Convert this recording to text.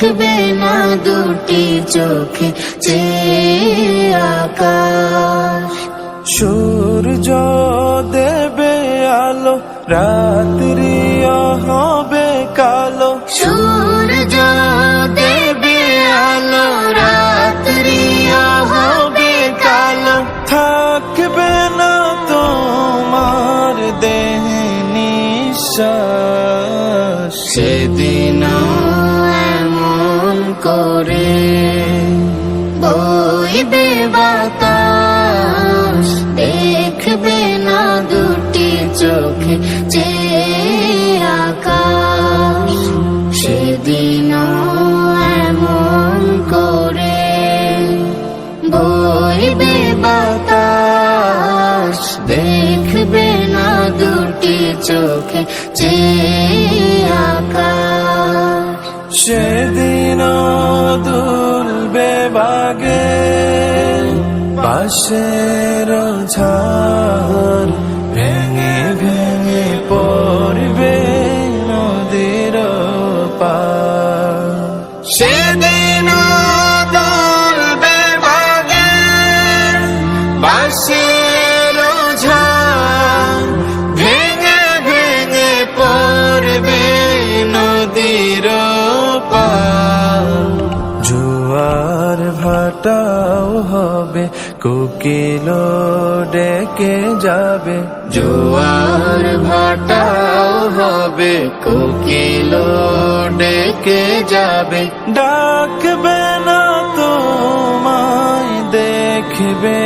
দেখবে না দুটি চোখে যে আকাশ। সূর্য দেবে আলো রাত্রিও হবে কালো। সূর্য দেবে আলো রাত্রি হবে কালো। থাকবে না তোমার দেহে নিঃশ্বাস। সেদিন করে বইবে বাতাস, দেখবে না দুটি চোখে যে আকাশ। সেদিন এমন করে বইবে বাতাস, দেখবে না দুটি চোখে যে আকাশ। সেদিন দুলবে বাগে পাশের ঝাড় ভাটাও হবে কোকিল ডেকে যাবে। জোয়ার ভাটাও হবে কোকিল ডেকে যাবে। ডাকবে না তোমায় দেখবে